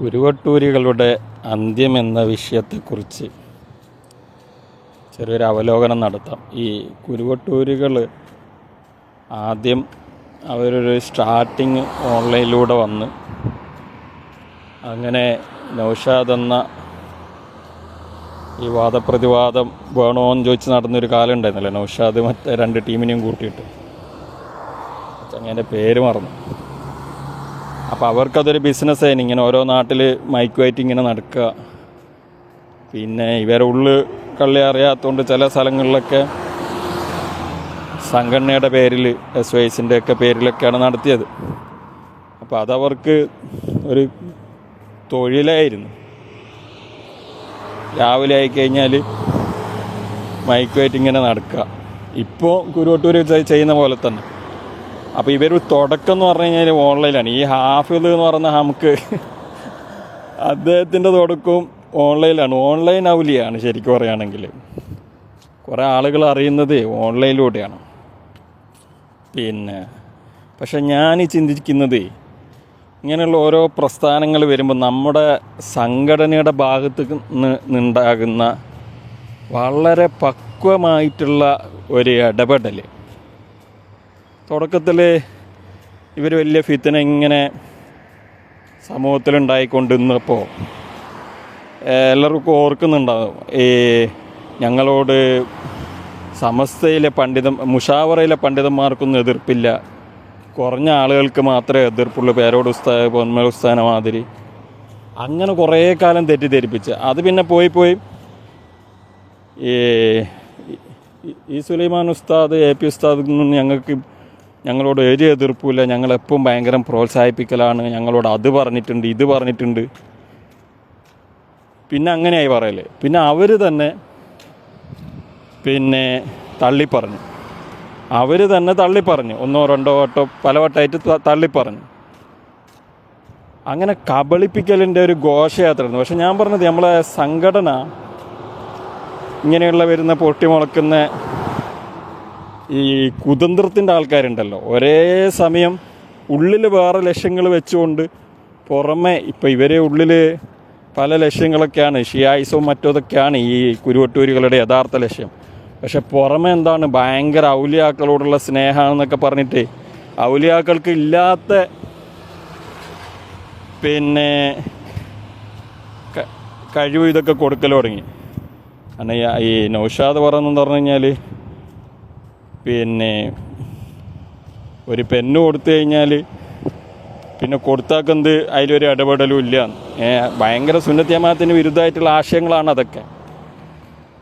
കുരുവട്ടൂരികളുടെ അന്ത്യം എന്ന വിഷയത്തെക്കുറിച്ച് ചെറിയൊരു അവലോകനം നടത്താം. ഈ കുരുവട്ടൂരികൾ ആദ്യം അവരൊരു സ്റ്റാർട്ടിങ് ഓൺലൈനിലൂടെ വന്ന് അങ്ങനെ നൗഷാദ് എന്ന ഈ വാദപ്രതിവാദം വേണോന്ന് ചോദിച്ച് നടന്നൊരു കാലം ഉണ്ടായിരുന്നല്ലോ. നൗഷാദ് മറ്റേ രണ്ട് ടീമിനെയും കൂട്ടിയിട്ട്. അങ്ങനെ പേര് മറന്നു. അപ്പോൾ അവർക്കതൊരു ബിസിനസ് ആയിരുന്നു. ഇങ്ങനെ ഓരോ നാട്ടിൽ മൈക്കുമായിട്ട് ഇങ്ങനെ നടക്കുക. പിന്നെ ഇവരെ ഉള്ളു കള്ളി അറിയാത്തതുകൊണ്ട് ചില സ്ഥലങ്ങളിലൊക്കെ സംഘടനയുടെ പേരിൽ എസ് വൈസിന്റെ ഒക്കെ പേരിലൊക്കെയാണ് നടത്തിയത്. അപ്പോൾ അതവർക്ക് ഒരു തൊഴിലായിരുന്നു. രാവിലെ ആയിക്കഴിഞ്ഞാൽ മൈക്കുമായിട്ട് ഇങ്ങനെ നടക്കുക. ഇപ്പോൾ കുരുവട്ടൂർ ചെയ്യുന്ന പോലെ തന്നെ. അപ്പോൾ ഇവർ തുടക്കം എന്ന് പറഞ്ഞു കഴിഞ്ഞാൽ ഓൺലൈനാണ് ഈ ഹാഫിൽ എന്ന് പറയുന്ന നമുക്ക് അദ്ദേഹത്തിന്റെ തുടക്കവും ഓൺലൈനിലാണ്. ഓൺലൈൻ ഔലിയാണ് ശരിക്കും പറയുകയാണെങ്കിൽ കുറേ ആളുകൾ അറിയുന്നത് ഓൺലൈനിലൂടെയാണ്. പിന്നെ പക്ഷെ ഞാൻ ചിന്തിക്കുന്നത് ഇങ്ങനെയുള്ള ഓരോ പ്രസ്ഥാനങ്ങൾ വരുമ്പോൾ നമ്മുടെ സംഘടനയുടെ ഭാഗത്ത് നിന്ന് നിന്നുണ്ടാകുന്ന വളരെ പക്വമായിട്ടുള്ള ഒരു ഇടപെടൽ തുടക്കത്തിൽ ഇവർ വലിയ ഫിത്തിന ഇങ്ങനെ സമൂഹത്തിലുണ്ടായിക്കൊണ്ടിരുന്നപ്പോൾ എല്ലാവർക്കും ഓർക്കുന്നുണ്ടാകും ഈ ഞങ്ങളോട് സമസ്തയിലെ പണ്ഡിതൻ മുഷാവറയിലെ പണ്ഡിതന്മാർക്കൊന്നും എതിർപ്പില്ല. കുറഞ്ഞ ആളുകൾക്ക് മാത്രമേ എതിർപ്പുള്ളൂ. പേരോട് ഉസ്താദ് പൊന്മൽ ഉസ്താന മാതിരി. അങ്ങനെ കുറേ കാലം തെറ്റിദ്ധരിപ്പിച്ച്. അത് പിന്നെ പോയി പോയി ഈ സുലൈമാൻ ഉസ്താദ് എ പി ഉസ്താദ് ഞങ്ങൾക്ക് ഞങ്ങളോട് ഒരു എതിർപ്പില്ല ഞങ്ങളെപ്പം ഭയങ്കര പ്രോത്സാഹിപ്പിക്കലാണ്. ഞങ്ങളോട് അത് പറഞ്ഞിട്ടുണ്ട് ഇത് പറഞ്ഞിട്ടുണ്ട്. പിന്നെ അങ്ങനെയായി പറയല്ലേ പിന്നെ അവർ തന്നെ പിന്നെ തള്ളിപ്പറഞ്ഞു. അവർ തന്നെ തള്ളിപ്പറഞ്ഞു. ഒന്നോ രണ്ടോ വട്ടോ പല വട്ടമായിട്ട് തള്ളിപ്പറഞ്ഞു. അങ്ങനെ കബളിപ്പിക്കലിന്റെ ഒരു ഘോഷയാത്രയായിരുന്നു. പക്ഷെ ഞാൻ പറഞ്ഞത് നമ്മളെ സംഘടന ഇങ്ങനെയുള്ള വരുന്ന പൊട്ടിമുളക്കുന്ന ഈ കുതന്ത്രത്തിന്റെ ആൾക്കാരുണ്ടല്ലോ. ഒരേ സമയം ഉള്ളിൽ വേറെ ലക്ഷ്യങ്ങൾ വെച്ചുകൊണ്ട് പുറമെ ഇപ്പം ഇവരെ ഉള്ളിൽ പല ലക്ഷ്യങ്ങളൊക്കെയാണ് ഷിയായിസവും മറ്റതൊക്കെയാണ് ഈ കുരുവട്ടൂരുകളുടെ യഥാർത്ഥ ലക്ഷ്യം. പക്ഷെ പുറമെ എന്താണ് ഭയങ്കര ഔലിയാക്കളോടുള്ള സ്നേഹമാണെന്നൊക്കെ പറഞ്ഞിട്ട് ഔലിയാക്കൾക്ക് ഇല്ലാത്ത പിന്നെ കഴിവ് ഇതൊക്കെ കൊടുക്കൽ തുടങ്ങി. കാരണം ഈ നൗഷാദ് പറയുന്നതെന്ന് പറഞ്ഞു കഴിഞ്ഞാൽ പിന്നെ ഒരു പെണ്ണ് കൊടുത്തു കഴിഞ്ഞാൽ പിന്നെ കൊടുത്താക്കെന്ത്? അതിലൊരു ഇടപെടലും ഇല്ല. ഭയങ്കര സുന്നത്യമാത്തിന് വിരുദ്ധമായിട്ടുള്ള ആശയങ്ങളാണ് അതൊക്കെ.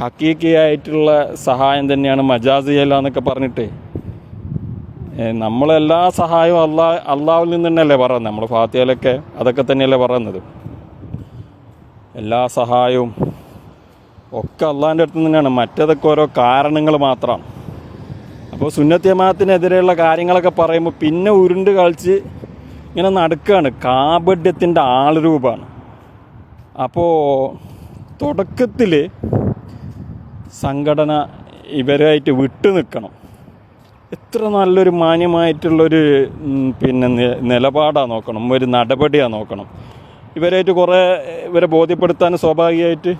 ഹക്കീക്കിയായിട്ടുള്ള സഹായം തന്നെയാണ് മജാസ് ചെയ്യല എന്നൊക്കെ പറഞ്ഞിട്ട്. നമ്മളെല്ലാ സഹായവും അള്ളാ അള്ളാവിൽ നിന്ന് തന്നെയല്ലേ പറയുന്നത്? നമ്മൾ ഫാത്തിയയിലൊക്കെ അതൊക്കെ തന്നെയല്ലേ പറയുന്നത്. എല്ലാ സഹായവും ഒക്കെ അള്ളാന്റെ അടുത്ത് തന്നെയാണ് മറ്റേതൊക്കെ ഓരോ കാരണങ്ങൾ മാത്രമാണ് അപ്പോൾ സുന്നത്യമാത്തിനെതിരെയുള്ള കാര്യങ്ങളൊക്കെ പറയുമ്പോൾ പിന്നെ ഉരുണ്ട് കളിച്ച് ഇങ്ങനെ നടക്കുകയാണ് കാപഡ്യത്തിന്റെ ആൾ രൂപമാണ് അപ്പോൾ തുടക്കത്തിൽ സംഘടന ഇവരായിട്ട് വിട്ടു നിൽക്കണം. എത്ര നല്ലൊരു മാന്യമായിട്ടുള്ളൊരു പിന്നെ നിലപാടാണ് നോക്കണം. ഒരു നടപടിയാണ് നോക്കണം. ഇവരായിട്ട് കുറേ ഇവരെ ബോധ്യപ്പെടുത്താൻ സ്വാഭാവികമായിട്ട്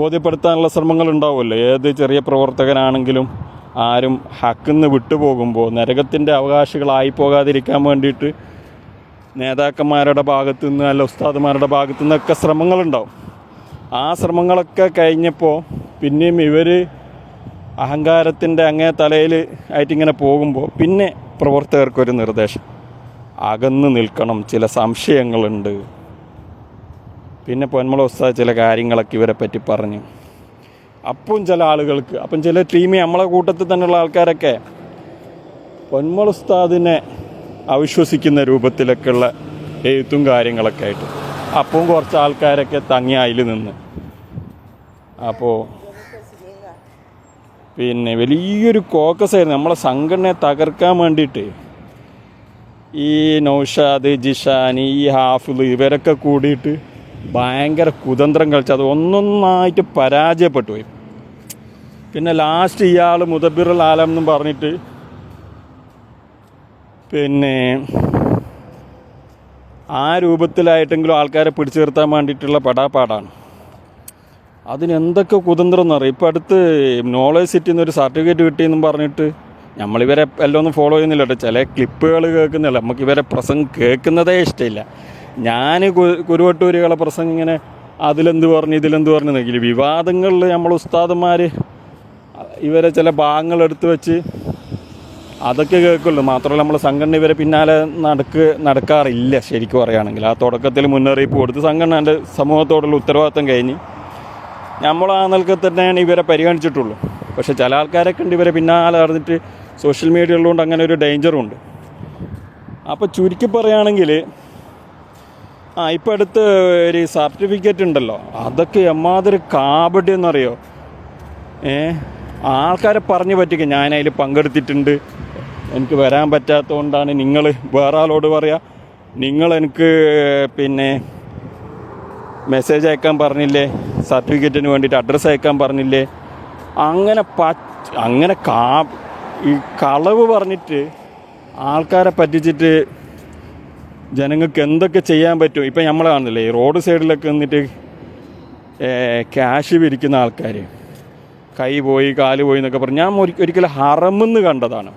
ബോധ്യപ്പെടുത്താനുള്ള ശ്രമങ്ങൾ ഉണ്ടാവുമല്ലോ ഏത് ചെറിയ പ്രവർത്തകനാണെങ്കിലും ആരും ഹക്കിന്ന് വിട്ടുപോകുമ്പോൾ നരകത്തിന്റെ അവകാശികളായി പോകാതിരിക്കാൻ വേണ്ടിയിട്ട് നേതാക്കന്മാരുടെ ഭാഗത്തു നിന്ന് അല്ല ഉസ്താദുമാരുടെ ഭാഗത്തു നിന്നൊക്കെ ശ്രമങ്ങളുണ്ടാവും. ആ ശ്രമങ്ങളൊക്കെ കഴിഞ്ഞപ്പോൾ പിന്നെയും ഇവർ അഹങ്കാരത്തിന്റെ അങ്ങേ തലയിൽ ആയിട്ടിങ്ങനെ പോകുമ്പോൾ പിന്നെ പ്രവർത്തകർക്കൊരു നിർദ്ദേശം. അകന്ന് നിൽക്കണം ചില സംശയങ്ങളുണ്ട്. പിന്നെ പൊന്മള ഉസ്താദ് ചില കാര്യങ്ങളൊക്കെ ഇവരെ പറ്റി പറഞ്ഞു. അപ്പം ചില ആളുകൾക്ക് അപ്പം ചില ടീമി നമ്മളെ കൂട്ടത്തിൽ തന്നെയുള്ള ആൾക്കാരൊക്കെ പൊന്മള ഉസ്താദിനെ അവിശ്വസിക്കുന്ന രൂപത്തിലൊക്കെയുള്ള എഴുത്തും കാര്യങ്ങളൊക്കെ ആയിട്ട്. അപ്പം കുറച്ച് ആൾക്കാരൊക്കെ തങ്ങി അതിൽ നിന്ന്. അപ്പോൾ പിന്നെ വലിയൊരു കോക്കസ് ആയിരുന്നു. നമ്മളെ സംഘടനയെ തകർക്കാൻ വേണ്ടിയിട്ട് ഈ നൗഷാദ് ജിഷാൻ ഈ ഹാഫിൾ ഇവരൊക്കെ കൂടിയിട്ട് ഭയങ്കര കുതന്ത്രം കളിച്ച് അത് ഒന്നൊന്നായിട്ട് പരാജയപ്പെട്ടു. പോയി പിന്നെ ലാസ്റ്റ് ഇയാൾ മുദബിറുൽ ആലം എന്നും പറഞ്ഞിട്ട് പിന്നെ ആ രൂപത്തിലായിട്ടെങ്കിലും ആൾക്കാരെ പിടിച്ചു നിർത്താൻ വേണ്ടിയിട്ടുള്ള പെടാപ്പാടാണ്. അതിനെന്തൊക്കെ കുതന്ത്രം എന്നറിയാം ഇപ്പം അടുത്ത് നോളേജ് സിറ്റിന്ന് ഒരു സർട്ടിഫിക്കറ്റ് കിട്ടിയെന്നും പറഞ്ഞിട്ട് നമ്മളിവരെ എല്ലാം ഒന്നും ഫോളോ ചെയ്യുന്നില്ല കേട്ടോ. ചില ക്ലിപ്പുകൾ കേൾക്കുന്നില്ല. നമുക്ക് ഇവരെ പ്രസംഗം കേൾക്കുന്നതേ ഇഷ്ടമില്ല. ഞാൻ കുരുവട്ടൂരുകളെ പ്രസംഗം ഇങ്ങനെ അതിലെന്ത് പറഞ്ഞു ഇതിലെന്ത് പറഞ്ഞു നോക്കില്ല വിവാദങ്ങളിൽ നമ്മൾ ഉസ്താദന്മാർ ഇവരെ ചില ഭാഗങ്ങൾ എടുത്തു വെച്ച് അതൊക്കെ കേൾക്കുള്ളൂ. മാത്രമല്ല നമ്മൾ സംഘടന ഇവരെ പിന്നാലെ നടക്ക് നടക്കാറില്ല ശരിക്കും പറയുകയാണെങ്കിൽ. ആ തുടക്കത്തിൽ മുന്നറിയിപ്പ് കൊടുത്ത് സംഘടന എന്റെ സമൂഹത്തോടുള്ള ഉത്തരവാദിത്തം കഴിഞ്ഞ് നമ്മൾ ആ നിലയ്ക്ക് തന്നെയാണ് ഇവരെ പരിഗണിച്ചിട്ടുള്ളൂ. പക്ഷേ ചില ആൾക്കാരൊക്കെ ഉണ്ട് ഇവരെ പിന്നാലെ നടന്നിട്ട് സോഷ്യൽ മീഡിയ ഉള്ളതുകൊണ്ട് അങ്ങനെ ഒരു ഡേഞ്ചറും ഉണ്ട്. അപ്പോൾ ചുരുക്കി പറയുകയാണെങ്കിൽ ആ ഇപ്പം അടുത്ത് ഒരു സർട്ടിഫിക്കറ്റ് ഉണ്ടല്ലോ. അതൊക്കെ എമ്മാതിരി കാബഡി എന്നറിയോ? ഏ? ആൾക്കാരെ പറഞ്ഞു പറ്റിക്കുക ഞാനതിൽ പങ്കെടുത്തിട്ടുണ്ട്. എനിക്ക് വരാൻ പറ്റാത്തതുകൊണ്ടാണ് നിങ്ങൾ വേറെ ആളോട് പറയുക നിങ്ങൾ എനിക്ക് പിന്നെ മെസ്സേജ് അയക്കാൻ പറഞ്ഞില്ലേ? സർട്ടിഫിക്കറ്റിന് വേണ്ടിയിട്ട് അഡ്രസ്സ് അയക്കാൻ പറഞ്ഞില്ലേ? അങ്ങനെ പ അങ്ങനെ കാ ഈ കളവ് പറഞ്ഞിട്ട് ആൾക്കാരെ പറ്റിച്ചിട്ട് ജനങ്ങൾക്ക് എന്തൊക്കെ ചെയ്യാൻ പറ്റും? ഇപ്പം നമ്മൾ കാണുന്നില്ലേ? ഈ റോഡ് സൈഡിലൊക്കെ നിന്നിട്ട് ക്യാഷ് പിരിക്കുന്ന ആൾക്കാർ കൈ പോയി കാൽ പോയി എന്നൊക്കെ പറഞ്ഞ്. ഞാൻ ഒരി- ഒരിക്കലും ഹറമെന്ന് കണ്ടതാണ്.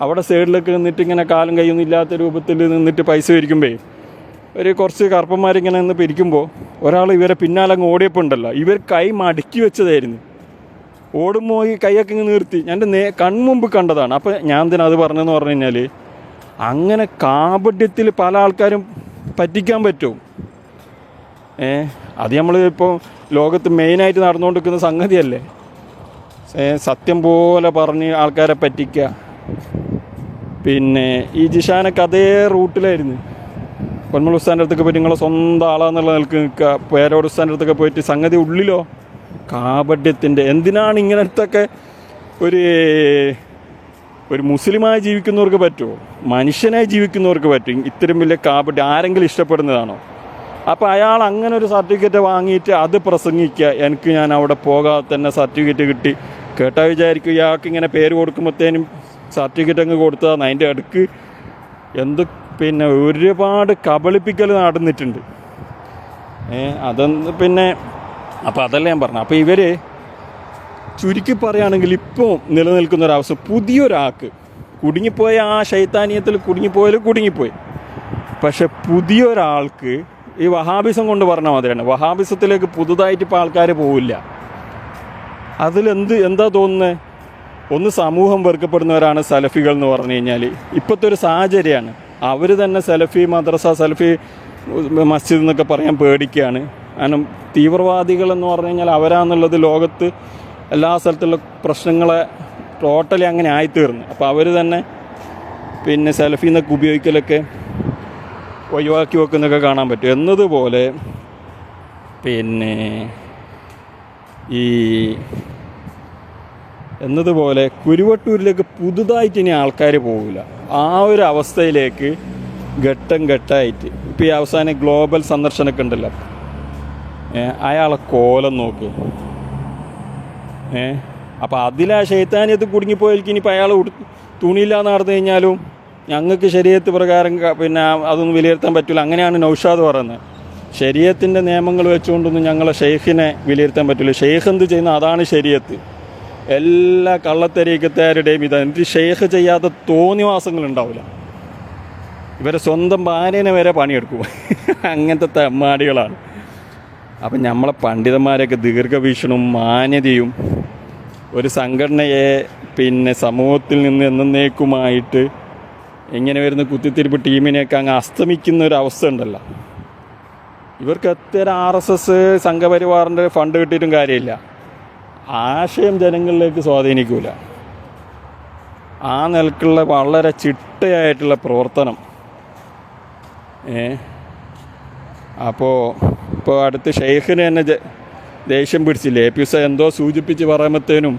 അവിടെ സൈഡിലൊക്കെ നിന്നിട്ട് ഇങ്ങനെ കാലും കൈയൊന്നും ഇല്ലാത്ത രൂപത്തിൽ നിന്നിട്ട് പൈസ പിരിക്കുമ്പോൾ ഒരു കുറച്ച് കറുപ്പന്മാരിങ്ങനെ നിന്ന് പിരിക്കുമ്പോൾ ഒരാൾ ഇവരെ പിന്നാലെ അങ്ങ് ഓടിയപ്പോൾ ഉണ്ടല്ലോ ഇവർ കൈ മടക്കി വെച്ചതായിരുന്നു. ഓടുമ്പോൾ ഈ കൈയൊക്കെ ഇങ്ങ് നിർത്തി. ഞാൻ നേ കൺമുമ്പ് കണ്ടതാണ്. അപ്പോൾ ഞാൻ എന്തിനാ അത് പറഞ്ഞതെന്ന് പറഞ്ഞു കഴിഞ്ഞാൽ അങ്ങനെ കാപട്യത്തിൽ പല ആൾക്കാരും പറ്റിക്കാൻ പറ്റും. ഏ അത് നമ്മൾ ഇപ്പോൾ ലോകത്ത് മെയിനായിട്ട് നടന്നുകൊണ്ടിരിക്കുന്ന സംഗതിയല്ലേ? സത്യം പോലെ പറഞ്ഞ് ആൾക്കാരെ പറ്റിക്കുക പിന്നെ ഈ ജിഷാനൊക്കെ അതേ റൂട്ടിലായിരുന്നു. പൊന്മൾ ഉസ്താന്റെ അടുത്തൊക്കെ പോയിട്ട് നിങ്ങളെ സ്വന്തം ആളാന്നുള്ള നിൽക്ക് നിൽക്കുക പേരോട് ഉസ്താന്റെ അടുത്തൊക്കെ പോയിട്ട് സംഗതി ഉള്ളിലോ? കാപഢ്യത്തിന്റെ എന്തിനാണ് ഇങ്ങനത്തൊക്കെ ഒരു ഒരു മുസ്ലിമായി ജീവിക്കുന്നവർക്ക് പറ്റുമോ മനുഷ്യനായി ജീവിക്കുന്നവർക്ക് പറ്റും. ഇത്തരം വലിയ കാപട്യം ആരെങ്കിലും ഇഷ്ടപ്പെടുന്നതാണോ? അപ്പോൾ അയാൾ അങ്ങനെ ഒരു സർട്ടിഫിക്കറ്റ് വാങ്ങിയിട്ട് അത് പ്രസംഗിക്കുക എനിക്ക് ഞാൻ അവിടെ പോകാതെ തന്നെ സർട്ടിഫിക്കറ്റ് കിട്ടി. കേട്ടാ വിചാരിക്കും ഇയാൾക്ക് ഇങ്ങനെ പേര് കൊടുക്കുമ്പോഴത്തേനും സർട്ടിഫിക്കറ്റ് അങ്ങ് കൊടുത്തതാണ് അതിന്റെ അടുക്ക്. എന്ത് പിന്നെ ഒരുപാട് കബളിപ്പിക്കൽ നടന്നിട്ടുണ്ട്. അതൊന്ന് പിന്നെ അപ്പോൾ അതല്ല ഞാൻ പറഞ്ഞു. അപ്പോൾ ഇവർ ചുരുക്കി പറയുകയാണെങ്കിൽ ഇപ്പോൾ നിലനിൽക്കുന്ന ഒരവസ്ഥ പുതിയൊരാൾക്ക് കുടുങ്ങിപ്പോയ ആ ശൈത്താനീയത്തിൽ കുടുങ്ങിപ്പോയാൽ കുടുങ്ങിപ്പോയി. പക്ഷെ പുതിയൊരാൾക്ക് ഈ വഹാബിസം കൊണ്ട് പറഞ്ഞ മാതിരിയാണ്. വഹാബിസത്തിലേക്ക് പുതുതായിട്ട് ഇപ്പോൾ ആൾക്കാർ പോവില്ല. അതിലെന്ത് എന്താ തോന്നുന്നത് ഒന്ന് സമൂഹം വെറുക്കപ്പെടുന്നവരാണ് സലഫികൾ എന്ന് പറഞ്ഞു കഴിഞ്ഞാൽ ഇപ്പോഴത്തെ ഒരു സാഹചര്യമാണ്. അവർ തന്നെ സലഫി മദ്രസ സലഫി മസ്ജിദ് എന്നൊക്കെ പറയാൻ പേടിക്കുകയാണ് കാരണം തീവ്രവാദികൾ എന്ന് പറഞ്ഞു കഴിഞ്ഞാൽ അവരാന്നുള്ളത് ലോകത്ത് എല്ലാ സ്ഥലത്തുള്ള പ്രശ്നങ്ങളെ ടോട്ടലി അങ്ങനെ ആയിത്തീർന്നു. അപ്പോൾ അവർ തന്നെ പിന്നെ സെൽഫി എന്നൊക്കെ ഉപയോഗിക്കലൊക്കെ ഒഴിവാക്കി വെക്കുന്നൊക്കെ കാണാൻ പറ്റും. എന്നതുപോലെ പിന്നെ ഈ എന്നതുപോലെ കുരുവട്ടൂരിലേക്ക് പുതുതായിട്ട് ഇനി ആൾക്കാർ പോകില്ല ആ ഒരു അവസ്ഥയിലേക്ക് ഘട്ടം ഘട്ടമായിട്ട് ഇപ്പോൾ ഈ അവസാനം ഗ്ലോബൽ സന്ദർശനമൊക്കെ ഉണ്ടല്ലോ. അയാളെ കോലം നോക്ക്. ഏ അപ്പോൾ അതിലാ ശൈത്താനിയത്ത് കുടുങ്ങിപ്പോയാൽ ഇനിയിപ്പോൾ അയാൾ തുണിയില്ലാന്ന് നടന്നു കഴിഞ്ഞാലും ഞങ്ങൾക്ക് ശരീരത്ത് പ്രകാരം പിന്നെ അതൊന്നും വിലയിരുത്താൻ പറ്റില്ല അങ്ങനെയാണ് നൗഷാദ് പറയുന്നത്. ശരീരത്തിന്റെ നിയമങ്ങൾ വെച്ചുകൊണ്ടൊന്നും ഞങ്ങളെ ഷെയ്ഖിനെ വിലയിരുത്താൻ പറ്റില്ല. ഷെയ്ഖ് എന്ത് ചെയ്യുന്ന? അതാണ് ശരീരത്ത്. എല്ലാ കള്ളത്തരീക്കത്തുകാരുടെയും ഇതാണ്. എനിക്ക് ഷെയ്ഖ് ചെയ്യാത്ത തോന്നിവാസങ്ങൾ ഉണ്ടാവില്ല ഇവരെ സ്വന്തം ഭാര്യനെ വരെ പണിയെടുക്കും. അങ്ങനത്തെ തെമ്മാടികളാണ്. അപ്പം നമ്മളെ പണ്ഡിതന്മാരൊക്കെ ദീർഘവീക്ഷണവും മാന്യതയും ഒരു സംഘടനയെ പിന്നെ സമൂഹത്തിൽ നിന്ന് എന്നേക്കുമായിട്ട് ഇങ്ങനെ വരുന്ന കുത്തിത്തിരിപ്പ് ടീമിനെയൊക്കെ അങ്ങ് അസ്തമിക്കുന്ന ഒരു അവസ്ഥ ഉണ്ടല്ലോ. ഇവർക്ക് എത്ര ആർ എസ് എസ് സംഘപരിവാറിന്റെ ഫണ്ട് കിട്ടിയിട്ടും കാര്യമില്ല. ആശയം ജനങ്ങളിലേക്ക് സ്വാധീനിക്കൂല. ആ നിലക്കുള്ള വളരെ ചിട്ടയായിട്ടുള്ള പ്രവർത്തനം. ഏ? അപ്പോൾ ഇപ്പോൾ അടുത്ത് ഷെയ്ഖിന് തന്നെ ദേഷ്യം പിടിച്ചില്ലേ? എ പി എന്തോ സൂചിപ്പിച്ച് പറയുമ്പോഴത്തേനും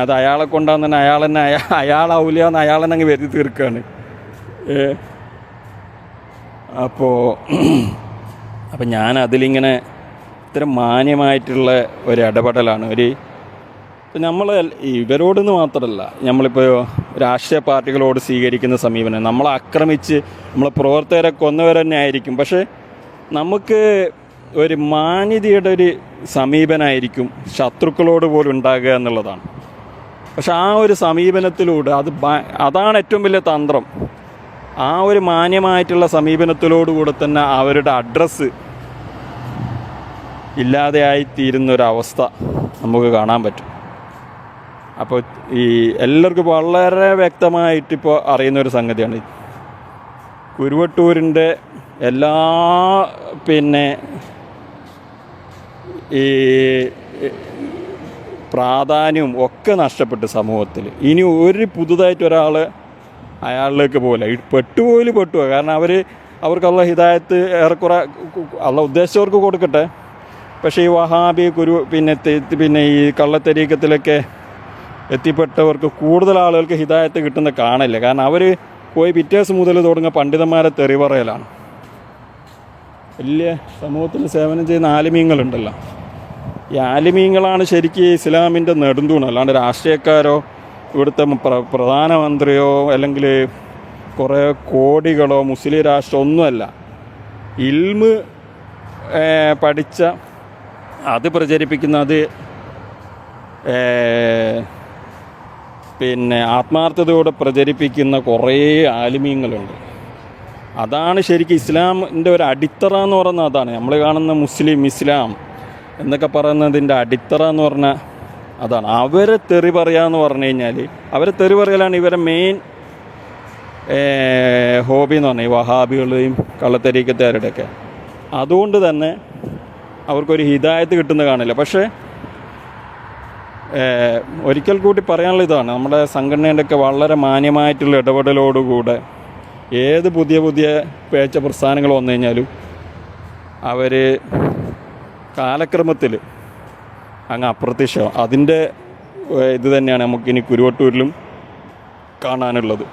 അത് അയാളെ കൊണ്ടാന്ന് തന്നെ അയാൾ തന്നെ അയാ അയാളാവില്ല എന്ന് അയാൾ തന്നെ അങ്ങ് വരുത്തി തീർക്കുകയാണ് അപ്പോൾ അപ്പം ഞാൻ അതിലിങ്ങനെ ഇത്തരം മാന്യമായിട്ടുള്ള ഒരു ഇടപെടലാണ്. ഒരു ഇപ്പം നമ്മൾ ഇവരോടെന്ന് മാത്രമല്ല നമ്മളിപ്പോൾ രാഷ്ട്രീയ പാർട്ടികളോട് സ്വീകരിക്കുന്ന സമീപനം നമ്മളെ ആക്രമിച്ച് നമ്മളെ പ്രവർത്തകരെ കൊന്നവർ തന്നെ ആയിരിക്കും. പക്ഷേ നമുക്ക് ഒരു മാന്യതയുടെ ഒരു സമീപനമായിരിക്കും ശത്രുക്കളോട് പോലും ഉണ്ടാകുക എന്നുള്ളതാണ്. പക്ഷെ ആ ഒരു സമീപനത്തിലൂടെ അത് അതാണ് ഏറ്റവും വലിയ തന്ത്രം. ആ ഒരു മാന്യമായിട്ടുള്ള സമീപനത്തിലോടുകൂടെ തന്നെ അവരുടെ അഡ്രസ്സ് ഇല്ലാതെയായി തീരുന്ന ഒരവസ്ഥ നമുക്ക് കാണാൻ പറ്റും. അപ്പോൾ ഈ എല്ലാവർക്കും വളരെ വ്യക്തമായിട്ടിപ്പോൾ അറിയുന്ന ഒരു സംഗതിയാണ്. കുരുവട്ടൂരിന്റെ എല്ലാ പിന്നെ ഈ പ്രാധാന്യവും ഒക്കെ നഷ്ടപ്പെട്ടു സമൂഹത്തിൽ. ഇനി ഒരു പുതുതായിട്ട് ഒരാൾ അയാളിലേക്ക് പോകില്ല ഈ പെട്ടുപോലും പെട്ടുപോകുക കാരണം അവർ അവർക്കുള്ള ഹിദായത്ത് ഏറെക്കുറെ അല്ല ഉദ്ദേശിച്ചവർക്ക് കൊടുക്കട്ടെ. പക്ഷേ ഈ വഹാബി കുരു പിന്നെ പിന്നെ ഈ കള്ളത്തരീക്കത്തിലൊക്കെ എത്തിപ്പെട്ടവർക്ക് കൂടുതൽ ആളുകൾക്ക് ഹിദായത്ത് കിട്ടുന്ന കാണില്ല. കാരണം അവർ പോയി പിറ്റേഴ്സ് മുതൽ തുടങ്ങുക പണ്ഡിതന്മാരെ തെറി പറയലാണ് വലിയ സമൂഹത്തിന് സേവനം ചെയ്യുന്ന ആലിമീങ്ങളുണ്ടല്ലോ. ഈ ആലിമീങ്ങളാണ് ശരിക്കും ഇസ്ലാമിന്റെ നെടുന്തൂണ്. അല്ലാണ്ട് രാഷ്ട്രീയക്കാരോ ഇവിടുത്തെ പ്ര- പ്രധാനമന്ത്രിയോ അല്ലെങ്കിൽ കുറേ കോടികളോ മുസ്ലിം രാഷ്ട്രം ഒന്നുമല്ല. ഇൽമ് പഠിച്ച അത് പ്രചരിപ്പിക്കുന്ന അത് പിന്നെ ആത്മാർത്ഥതയോടെ പ്രചരിപ്പിക്കുന്ന കുറേ ആലിമീങ്ങളുണ്ട്. അതാണ് ശരിക്കും ഇസ്ലാമിന്റെ ഒരു അടിത്തറ എന്ന് പറയുന്നത് അതാണ്. നമ്മൾ കാണുന്ന മുസ്ലിം ഇസ്ലാം എന്നൊക്കെ പറയുന്നതിന്റെ അടിത്തറ എന്ന് പറഞ്ഞാൽ അതാണ്. അവരെ തെറി പറയാന്ന് പറഞ്ഞു കഴിഞ്ഞാൽ അവരെ തെറി പറയലാണ് ഇവരെ മെയിൻ ഹോബി എന്ന് പറഞ്ഞാൽ വഹാബികളുടെയും കള്ളത്തരീക്കത്തുകാരുടെയൊക്കെ. അതുകൊണ്ട് തന്നെ അവർക്കൊരു ഹിദായത്ത് കിട്ടുന്ന കാണില്ല. പക്ഷേ ഒരിക്കൽ കൂടി പറയാനുള്ള ഇതാണ്. നമ്മുടെ സംഘടനയുടെയൊക്കെ വളരെ മാന്യമായിട്ടുള്ള ഇടപെടലോടുകൂടെ ഏത് പുതിയ പുതിയ പേച്ച പ്രസ്ഥാനങ്ങൾ വന്നു കഴിഞ്ഞാലും അവർ കാലക്രമത്തിൽ അങ്ങ് അപ്രത്യക്ഷം അതിന്റെ ഇത് തന്നെയാണ് നമുക്കിനി കുരുവട്ടൂരിലും കാണാനുള്ളത്.